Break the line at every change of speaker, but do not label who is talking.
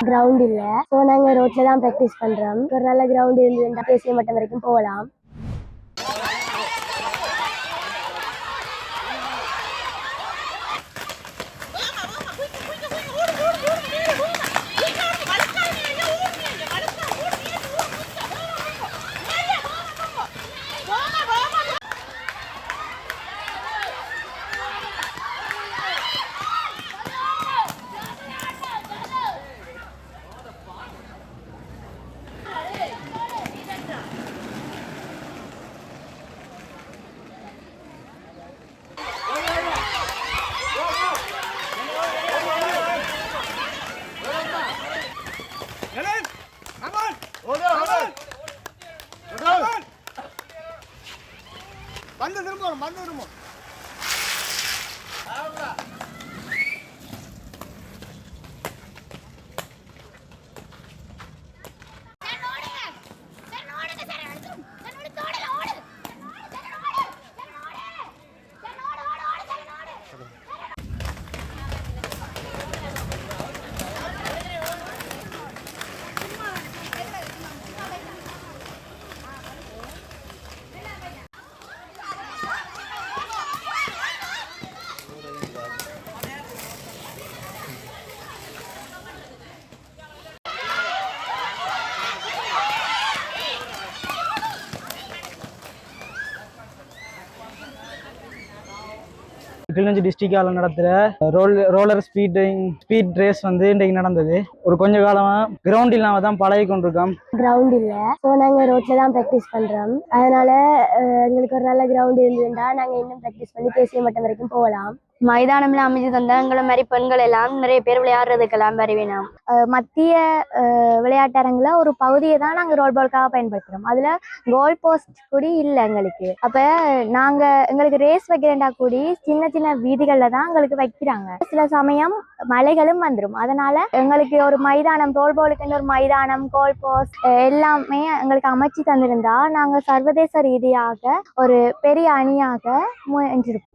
Ground இல்ல. So நாங்க ரோட்ல தான் ப்ராக்டிஸ் பண்றோம். ஒரு நல்ல கிரவுண்ட் இருந்து பேசிய மட்டம் வரைக்கும் போகலாம்.
பந்து திரும்பணும் பந்து திரும்பணும்.
கிளிநொச்சி டிஸ்ட்ரிக்டால் நடத்துகிற roll roller speeding speed race வந்து இன்றைக்கு நடந்தது. ஒரு கொஞ்ச காலமாக கிரவுண்ட் இல்லாமல் தான் பழகி கொண்டிருக்கோம்
கிரவுண்ட் இல்லை ஸோ நாங்கள் ரோட்ல தான் ப்ராக்டிஸ் பண்றோம். அதனால எங்களுக்கு ஒரு நல்ல கிரவுண்ட் இருந்ததுன்னா நாங்க இன்னும் ப்ராக்டிஸ் பண்ணி பேசிய மட்டம் வரைக்கும் போகலாம்.
மைதானம்ல அமைஞ்சு தந்தா எங்களை மாதிரி பெண்கள் எல்லாம் நிறைய பேர் விளையாடுறதுக்கெல்லாம் வருவினோம். மத்திய அஹ், விளையாட்டரங்குல ஒரு பகுதியை தான் நாங்கள் ரோல் பால்காக பயன்படுத்துகிறோம் அதில் கோல் போஸ்ட் கூடி இல்லை எங்களுக்கு. அப்போ நாங்கள் எங்களுக்கு ரேஸ் வைக்கிறேன்டா கூடி சின்ன சின்ன வீதிகளில் தான் எங்களுக்கு வைக்கிறாங்க. சில சமயம் மலைகளும் வந்துடும் அதனால எங்களுக்கு ஒரு மைதானம் ரோல் பாலுக்குன்னு ஒரு மைதானம் கோல் போஸ்ட் எல்லாமே எங்களுக்கு அமைச்சு தந்திருந்தா நாங்கள் சர்வதேச ரீதியாக ஒரு பெரிய அணியாக முயன்றிருப்போம்.